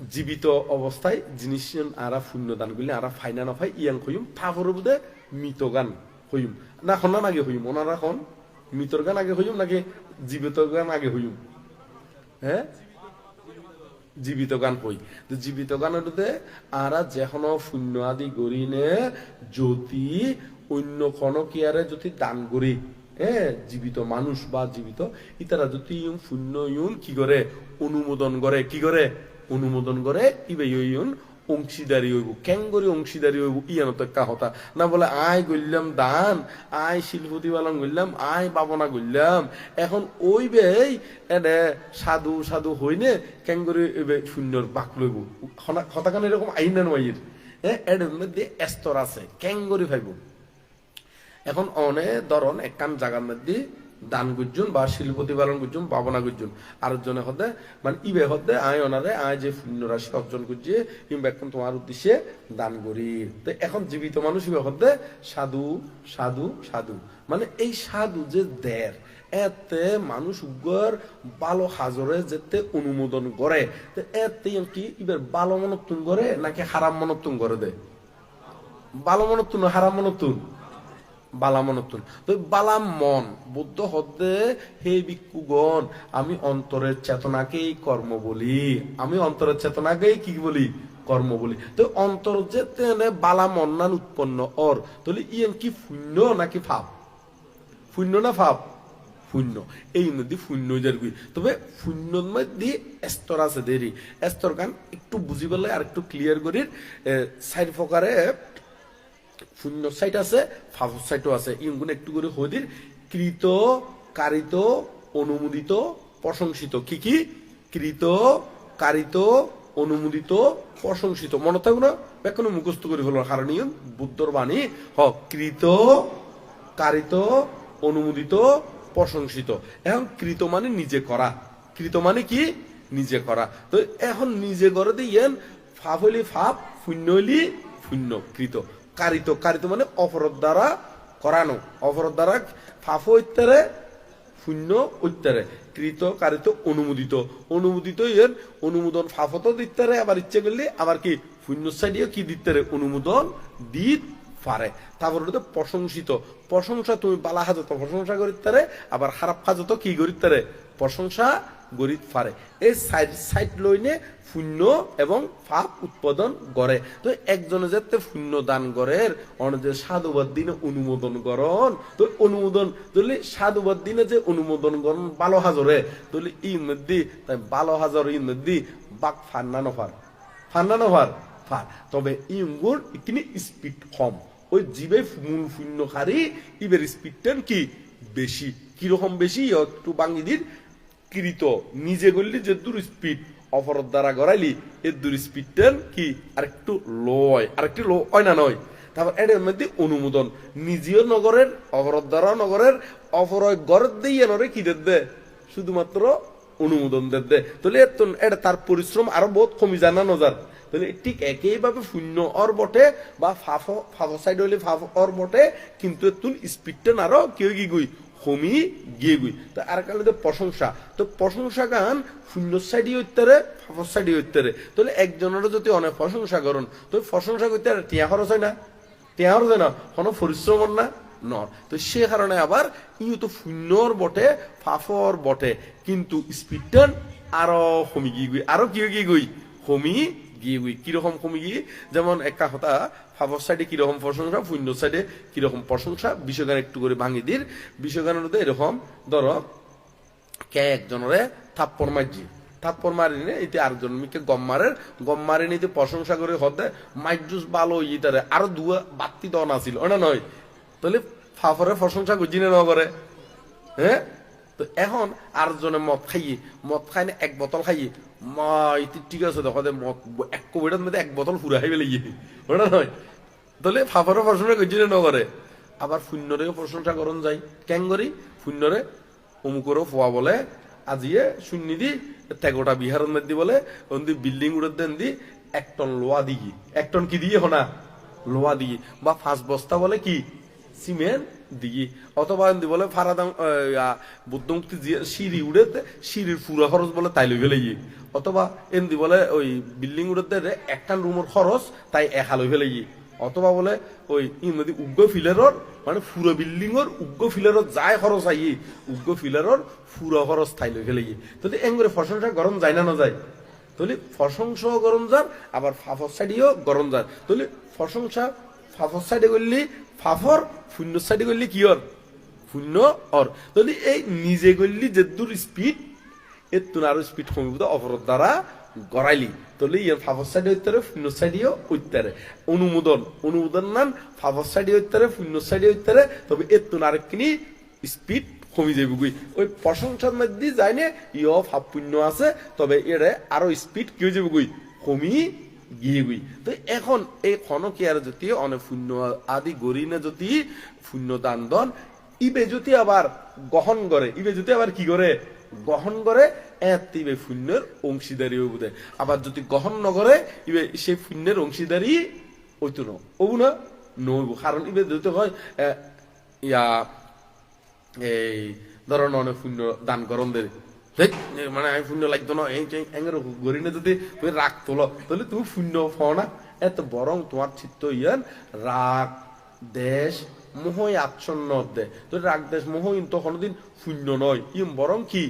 জীবিত অবস্থায় জিনিস আরা শূন্য দান করলে, আরা ফাইনা না ফাই, ইয়াং হইম ফাফর বুধে মৃত গান হইম। না হন আগে হইম, ওনারা হন মৃতর গান আগে হইম, নাকি জীবিত গান আগে হইম? হ্যাঁ জীবিত গান হই। তো জীবিত গানটাতে আরা যেখন শূন্য আদি গরিনে যদি অন্য কোনো কেয়ারে যদি দান করি হ্যাঁ জীবিত মানুষ বা জীবিত, ইতারা যদি শূন্য ইউন কি করে? অনুমোদন করে, কি করে? অনুমোদন করে, ইবে ইউন অংশীদারি হইব। করে অংশীদারি হইব ইয়ানো তো হতা। না বলে, আয় গইলাম দান, আয় শিল্পতি বালন গইলাম আয় বাবনা গইলাম এখন ওই বেই এনে সাধু সাধু হইনে এবে শূন্যর বাক লইব। হতাকান এরকম আইন না নয় হ্যাঁ এর মধ্যে স্তর আছে করে ভাইব। এখন অনে ধরন একখান জায়গার মধ্যে দান গুজন বা শিল্প পালন গুজন পাবনা গুজন আর জনে হতে মানে ইবে হতে, আয় অনারে আয় যে শূন্য রাশি অর্জন করছে কিংবা এখন তোমার উদ্দেশ্যে দান করি। তো এখন জীবিত মানুষ ইবে হতে, সাধু সাধু সাধু। মানে এই সাধু যে দের, এতে মানুষ উগ্র ভালো হাজরে যেতে অনুমোদন করে। তো এতে কি, ইবার ভালো মনতুন করে নাকি হারাম মনতুন করে দে? ভালো মনতুন হারাম মনতুন বালামনতুন তো বালাম মন, বুদ্ধ হদ্দে, হে ভিক্ষুগণ, আমি অন্তরের চেতনাকেই কর্ম বলি। আমি অন্তরের চেতনাকেই কি বলি? কর্ম বলি। তো অন্তর যে তেনে বালা মন্নান উৎপন্ন অর, তাহলে ইয়েন কি শূন্য নাকি ফাপ? শূন্য না ফাপ? শূন্য এই মধ্যে শূন্য যার গুই তবে শূন্যর মধ্যে স্তর আছে দেরি। স্তর গান একটু বুঝি পেলে আর একটু ক্লিয়ার করি সাইড ফকারে শূন্য সাইট আছে ফাফর সাইটও আছে। ইনগুলো একটু করে হদির কৃত, কারিত, অনুমোদিত, প্রশংসিত। কি কি? কৃত, কারিত, অনুমোদিত, প্রশংসিত। মনে থাকবে না? ব্যাকরণ মুখস্থ করে হলো। কারণ ইয়ন বুদ্ধর বাণী। হ, কৃত, কারিত, অনুমোদিত, প্রশংসিত। এখন কৃত মানে নিজে করা। কৃত মানে কি? নিজে করা। তো এখন নিজে করে দিয়েন হইলি ফাপ, শূন্য হইলি শূন্য, কৃত। কারিত কারিত মানে অপরাধ দ্বারা করানো, অপরাধ দ্বারা ফাফ ইত্যারে, শূন্য উত্তরে কৃত, কারিত, অনুমোদিত। অনুমোদিত এর অনুমোদন ফাফত দিত্তারে আবার ইচ্ছে করলে আবার কি শূন্য সাইডিও কি দিত্তারে অনুমোদন দিত পারে। তারপর হলো প্রশংসিত। প্রশংসা তুমি বালা হাজত প্রশংসা করিতে আবার খারাপ হাজত কি করিতে প্রশংসা গরিত পারে এই সাইড সাইড লইনে শূন্য এবং ফাপ উৎপাদন করে তো একজনে যাতে শূন্য দান করের অনেকে সাধুবাদ দিনে অনুমোদন করন তো অনুমোদন ধরলে সাধুবাদ দিনে যে অনুমোদন করন বালো হাজরে ধরলে ই মধ্যে তাই বালো হাজার ই মধ্যে বাক ফান্না নফার। ফান্না নফার, ফার। তবে ইঙ্গুর ইকিনি স্পিড কম। ওই জীবে মূল শূন্য খারি, ইবের স্পিডটান কি? বেশি। কীরকম বেশি, একটু বাঙ্গিদির কৃত নিজে করলি যে দূর স্পিড অপরাধ দ্বারা গড়াইলি এর দূর স্পিডটান কি? আরেকটু লো হয় আরেকটু লো, হয় না নয়? তারপর এর মধ্যে অনুমোদন। নিজেও নগরের অপরাধ দ্বারা নগরের অপরয় গড় দিয়ে নরে কি দে শুধুমাত্র অনুমোদন দে তাহলে এটা তার পরিশ্রম আরও বহুত কমি জানা নজার? তাহলে ঠিক একইভাবে শূন্য অর বটে বা ফাফ ফাফ সাইড হলে ফাফ অর বটে, কিন্তু তুন স্পিডটা আরও কেউ কি গুই কমি গিয়ে গুই তো আর কালে তো প্রশংসা তো প্রশংসা গান শূন্য সাইডই হইতারে ফাফর সাইডই হইতারে তাহলে একজনের যদি অনেক প্রশংসা করুন, তো প্রশংসা করতে আর টিয়া খরচ হয় না? টিয়া খরচ হয় না? কোনো পরিশ্রম না? নর তো সে কারণে আবার ইউ তো শূন্যর বটে, ফাফর বটে। কিন্তু স্পিডটা আরও হোমি গিয়ে গুই আরও কি গিয়ে কমি গিয়ে গুই কীরকম কমি গিয়ে যেমন একটা কথা ফাফর সাইডে কীরকম প্রশংসা শূন্য সাইডে কীরকম প্রশংসা বিষয়গান একটু করে ভাঙি দির। বিষয়গানের মধ্যে এরকম, ধরো, কে একজনরে থাপ্পর মারজি? থাপ্পর মারি নে এতে আরেকজন মিকে গম মারের। গম মারি নিতে প্রশংসা করে হতে মাইজুস ভালো ইতারে। আরও দুয়া বাত্তি দন আছিল ওনা নয়। তাহলে ফাফরে প্রশংসা করছি না করে হ্যাঁ? তো এখন আর জনে মদ খাইয়ে, মদ খাই না এক বোতল খাইয়ে মা ইতি ঠিক আছে দেখো মদ এক কোভিডের মধ্যে এক বোতল ফুরা খাই পেলে ওটা নয় তাহলে ফাফরে প্রশংসা করছি না করে আবার শূন্যরেও প্রশংসা করন যাই কেন করি? শূন্যরে অমুকরও ফোয়া বলে, আজিয়ে শূন্য দি তেগোটা বিহারের মধ্যে বলে ওন্দি বিল্ডিং উড়ে দেন দি, এক টন লোয়া দিই এক টন কি দিয়ে হনা লোয়া দিয়ে বা ফাঁস বস্তা বলে কি? সিমেন্ট? দিই অথবা এমনি বলে ফারাদাম বুদ্ধ মুক্তি দিয়ে সিঁড়ি উড়ে সিঁড়ির পুরো খরচ বলে তাই লই ফেলে অথবা এমনি বলে ওই বিল্ডিং উড়ে একটা রুমের খরচ তাই একা লই ফেলে অথবা বলে ওই ইমদি উগ্র ফিলারর মানে পুরো বিল্ডিং এর উগ্র ফিলারর যায় খরচ আই উগ্র ফিলারর পুরো খরচ তাই লই ফেলে তো এং করে ফসলটা গরম যায় না না যায় তাহলে প্রশংসা গরম যার, আবার ফাফর সাইডেও গরম যার তাহলে প্রশংসা ফাফর সাইডে করলি ফাফর, শূন্য সাইডে করলি কি অর? শূন্য অর। তাহলে এই নিজে করলি যে দূর স্পিড এর তুন আরও স্পিড কমিব অপরের দ্বারা গড়াইলি। তাহলে ইয়ার ফাফর সাইডে হইতে শূন্য সাইডেও উত্তরে। অনুমোদন অনুমোদন নান ফাফর সাইডে হইতে শূন্য সাইডে হইতে তবে এর তুন আরেকখিনি স্পিড কমি যাবে গুই ওই প্রশংসার মধ্যে না ইয় ভাব পুণ্য আছে, তবে এরে আরও স্পিড কি হয়ে যাবে গুই কমি গিয়ে গুই তো এখন এই ক্ষণকিয়ার যদি অনেক পুণ্য আদি গরিনে যদি পুণ্য দান দন ইবে যদি আবার গহন করে ইবে যদি আবার কি করে? গহন করে এতিবে পুণ্যের অংশীদারি দে। আবার যদি গহন নগরে ইবে সেই পুণ্যের অংশীদারি ওইতো ন ওবু না? নইব কারণ ইবে যদি হয় ইয়া এই ধরুন অনেক শূন্য দান করন দে। দেখ, মানে আমি শূন্য লাগতো না। এই এঙ্গের গড়ি না যদি তুমি রাগ তোলো, তাহলে তুমি শূন্য পাও না। এত বরং তোমার চিত্ত ইয়ান রাগ, দেশ, মোহই আচ্ছন্ন দে। তো রাগ, দেশ, মোহ তো কোনোদিন শূন্য নয়। ইম বরং কি?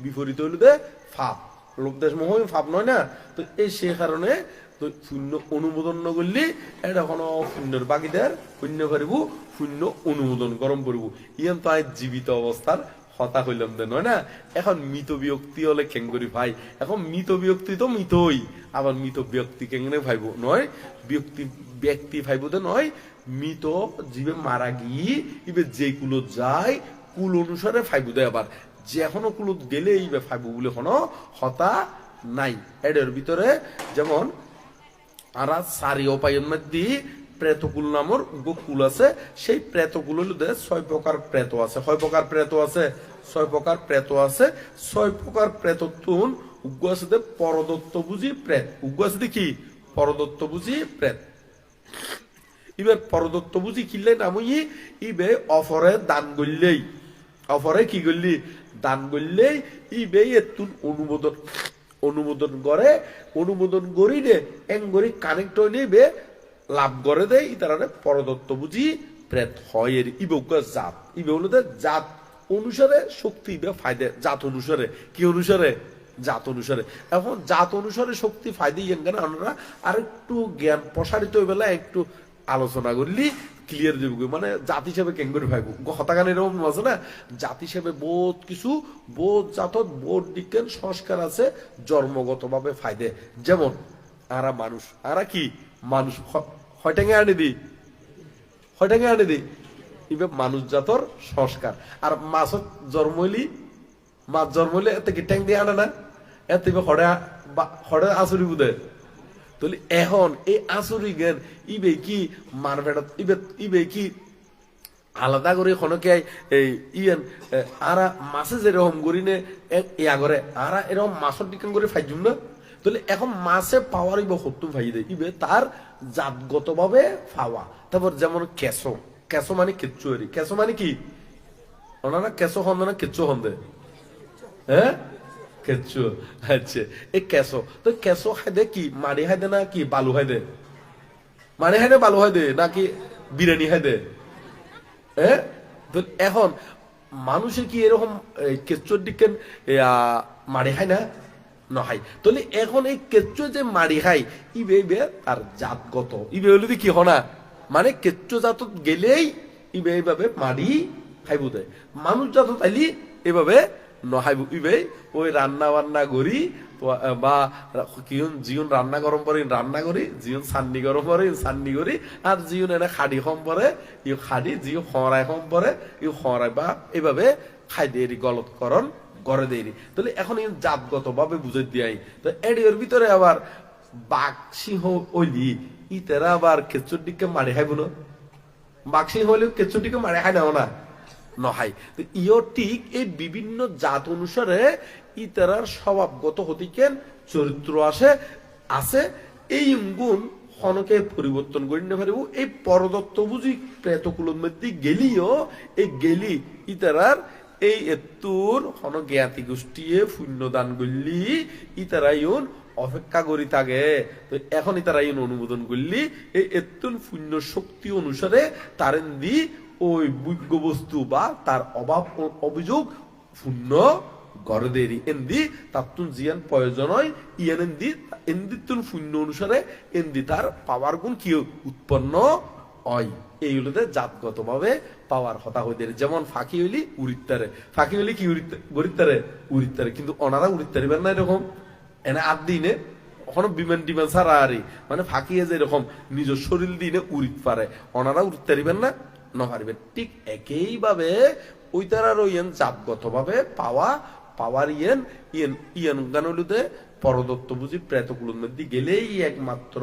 বিপরীত হইল দে, ফাপ। লোক, দেশ, মোহ ফাপ নয় না? তো এই সে কারণে তো শূন্য অনুমোদন নগরলি এটা কোনো শূন্যর বাকিদের শূন্য করিব, শূন্য অনুমোদন গরম করব। ইয়ান তো জীবিত অবস্থার হতা হইলাম দে, নয় না? এখন মৃত ব্যক্তি হলে কেঙ্গরি ভাই? এখন মৃত ব্যক্তি তো মৃতই। আবার মৃত ব্যক্তি কেঙ্গনে ভাইব? নয়? ব্যক্তি ব্যক্তি ভাইব তো নয়? মৃত জীবে মারা গিয়ে ইবে যে কুলো যায়, কুল অনুসারে ফাইব দেয় আবার। যে এখনও কুলো গেলে ইবে ফাইব বলে কোনো হতা নাই। এদের ভিতরে যেমন আর সারি উপায়ের মধ্যে প্রেতকুল নামর গোকুল আছে, সেই প্রেতকুল হলো দে ছয় প্রকার প্রেত আছে। ছয় প্রকার প্রেত আছে? ছয় প্রকার প্রেত আছে। ছয় প্রকার প্রেত তুন উগ্র আছে পরদত্ত বুঝি প্রেত। উগ্র আছে কি? পরদত্ত বুঝি প্রেত। ইবে পরদত্ত বুঝি কিনলে নামই, ইবে অফরে দান করলেই অফরে কি করলি দান করলেই ইবে এতুন অনুমোদন অনুমোদন করে, অনুমোদন করি রে এং করি কানেক্ট হয়ে লাভ করে দেয় তারা পরদত্ত বুঝি প্রেত হয় এর ইবে জাত। ইবে হলো জাত অনুসারে শক্তি ইবে ফায়দে, জাত অনুসারে, কি অনুসারে? জাত অনুসারে। এখন জাত অনুসারে শক্তি, ফায়দে ইয়েঙ্গানে আমরা আর একটু জ্ঞান প্রসারিত বেলা একটু আলোচনা করলি ক্লিয়ার দেবে মানে জাত হিসেবে কেঙ্গুরি ভাইব হতাগান এরকম আছে না? জাতি হিসেবে বহুত কিছু বোধ জাতত বোধ বিজ্ঞান সংস্কার আছে, জন্মগতভাবে ফায়দে। যেমন, আরা মানুষ। আরা কি? মানুষ হয়টাঙ্গে আনে দি হয়টাঙ্গে আনে দি ইবে মানুষ জাতর সংস্কার। আর মাছত জন্মইলি মাছ জন্মইলে এতে কি ট্যাং দিয়ে আনে না? এতে ইবে হড়ে হড়ে আসুরি বুধে তাহলে এখন এই আসুরি জ্ঞান ইবে কি মারভেড়া ইবে ইবে কি আলাদা করে খনকে এই ইয়েন আরা মাছে যেরকম করি নে ইয়া করে আরা এরকম মাছের ডিকান করে ফাইজুম না? তাহলে এখন মাছে পাওয়ার ইবে সত্য ভাই দেয় ইবে তার জাতগত ভাবে পাওয়া তারপর যেমন কেঁচো। কেঁচো মানে কেঁচু এরি। কেঁচো মানে কি? ওনারা কেঁচো হন না, কেঁচো হন দে হ্যাঁ? কেঁচো। আচ্ছা এই কেঁচো। তো কেঁচো খাই দে কি? মারি খাই দে না কি বালু খাই দে মারি খাই দে বালু খাই দে নাকি বিরিয়ানি খাই দে হ্যাঁ? তো এখন মানুষের কি এরকম কেঁচোর দিকে মারি খায় না? নহাই তাহলে এখন এই কেঁচো যে মারি খাই ইবে ইবে তার জাতগত ইবে হলে কি হনা মানে কেঁচো জাত গেলেই ইবে এইভাবে মারি খাইব দেয় মানুষ জাত তাইলি এভাবে নহাইব ইবে ওই রান্না বান্না করি বা কিয়ন জিয়ন রান্না গরম করে রান্না করি জিয়ন সান্নি গরম করে সান্নি করি আর জিয়ন এনে খাড়ি কম পরে ইউ খাড়ি জিও খরাই কম পরে ইউ খরাই বা এইভাবে খাই দিয়ে গলতকরণ করে দেয়নি। তাহলে এখন এই জাতগত ভাবে বুঝে দিয়াই। তো এডিওর ভিতরে আবার বাঘ, সিংহ ওইলি ইতেরা আবার কেঁচুর দিকে মারি খাইব না। বাঘ, সিংহ হইলেও কেঁচুর দিকে মারি খাই নাও না। নহাই। তো ইও ঠিক এই বিভিন্ন জাত অনুসারে ইতারার স্বভাবগত হতিকেন চরিত্র আসে আছে এই গুণ হনকে পরিবর্তন করে নিতে পারিব এই পরদত্ত বুঝি প্রেতকুলোর মধ্যে গেলিও, এই গেলি ইতারার এই এত্তুর হন জ্ঞাতি গোষ্ঠীয়ে শূন্য দান করলি ইতারা ইউন অপেক্ষা করি থাকে তো এখন ইতারা ইউন অনুমোদন করলি, এই এত্তুন শূন্য শক্তি অনুসারে তারেন দি ওই বুজ্ঞ বস্তু বা তার অভাব অভিযোগ শূন্য গরদেরি এন্দি তাত্তুন জিয়ান প্রয়োজন হয় ইয়ান এন্দি এন্দিতুন শূন্য অনুসারে এন্দি তার পাওয়ার গুণ কি উৎপন্ন হয় এই হলোতে জাতগত ভাবে পাওয়ার হতা হইতে যেমন ফাঁকি হইলি উড়িত্তারে ফাঁকি হইলি কি গরিত্তারে? উড়িত্তারে কিন্তু অনারা উড়িত্তারিবেন না এরকম। এনে আট দিনে ওখানে বিমান টিমান ছাড়া আরে। মানে ফাঁকিয়ে যে এরকম। নিজের শরীর দিনে উড়িত পারে। ওনারা উড়িতে পারিবেন না না ঠিক একইভাবে ওই তারার ইয়েন জাতগত ভাবে পাওয়া পাওয়ার ইয়েন ইয়েন ইয়েন গানলুতে পরদত্ত বুঝি প্রেত মধ্যে গেলেই একমাত্র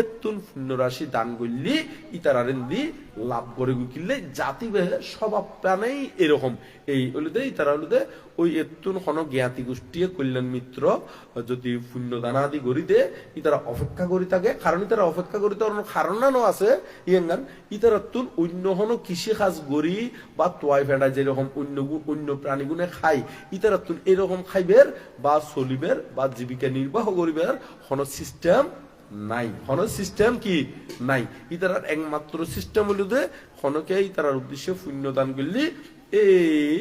এত্তুন পুণ্যরাশি রাশি দান করলি, ইতারারেন্দি লাভ করে গুকিলে জাতি স্বভাব প্রাণেই এরকম। এই হলুদে, ইতারা হলিতে ওই এত্তুন হন জ্ঞাতি গোষ্ঠী কল্যাণ মিত্র, যদি শূন্য দানা আদি গড়িতে ইতারা অপেক্ষা করি থাকে। কারণ ইতারা অপেক্ষা করিতে অন্য কারণ নানো আছে ইয়েঙ্গান ইতারা তুন অন্য হন কৃষি কাজ গড়ি বা তোয়াই ফেডা যেরকম অন্য অন্য প্রাণীগুনে খাই ইতারা তুন এরকম খাইবের বা চলিবের বা জীবিকা নির্বাহ করিবের হন সিস্টেম নাই। হন সিস্টেম কি? নাই। ইতারার একমাত্র সিস্টেম হলো যে হনকে ইতারার উদ্দেশ্যে শূন্য দান করলি এই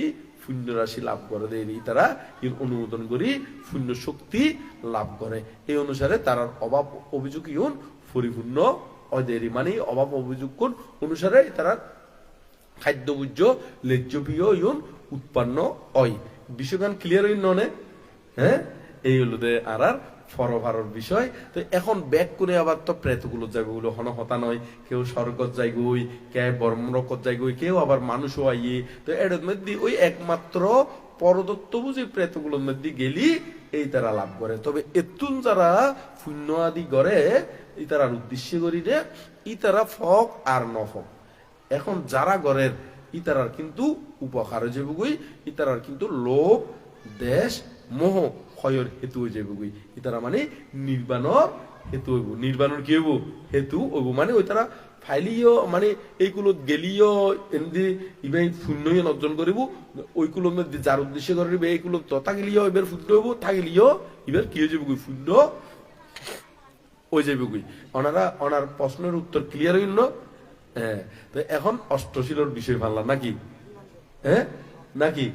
শূন্য রাশি লাভ করে দেয় তারা এর অনুমোদন করি শূন্য শক্তি লাভ করে। এই অনুসারে তারার অভাব অভিযোগ ইউন পরিপূর্ণ অদেরি। মানে অভাব অভিযোগ কোন অনুসারে তারা খাদ্য বুজ্য লেজ্জপ্রিয় ইউন উৎপন্ন অয় বিষয়গান ক্লিয়ার হইন ননে হ্যাঁ? এই হলো আর আর ফরভারর বিষয়। তো এখন ব্যাক করে আবার তো প্রেতগুলো যাইবগুলো হন হতা নয়। কেউ স্বর্গত যাই গই কে বর্মরকত যাই গই কেউ আবার মানুষও আইয়ে। তো এর মধ্যে ওই একমাত্র পরদত্ত বুঝি প্রেতগুলোর মধ্যে গেলি এই তারা লাভ করে। তবে এতুন যারা শূন্য আদি করে, এই তারার উদ্দেশ্যে করি রে ই তারা ফক আর নফক। এখন যারা গড়ের ইতারার কিন্তু উপকার হয়ে ইতারার কিন্তু লোভ, দেশ মোহ ক্ষয়ের হেতু হয়ে যাবগুই ইতারা মানে নির্বাণর হেতু হইব নির্বাণর কি হইব হেতু হইব মানে ওই তারা ফাইলিও মানে এইগুলো গেলিও এমনি ইবাই শূন্য অর্জন করিব ওইগুলোর মধ্যে যার উদ্দেশ্যে করিব এইগুলো তো থাকিলিও এবার শূন্য হইব থাকিলিও এবার কি হয়ে যাব শূন্য ওই যাবগুই ওনারা ওনার প্রশ্নের উত্তর ক্লিয়ার হইল? হ্যাঁ তো এখন অষ্টশীলর বিষয় ভাবলাম নাকি হ্যাঁ নাকি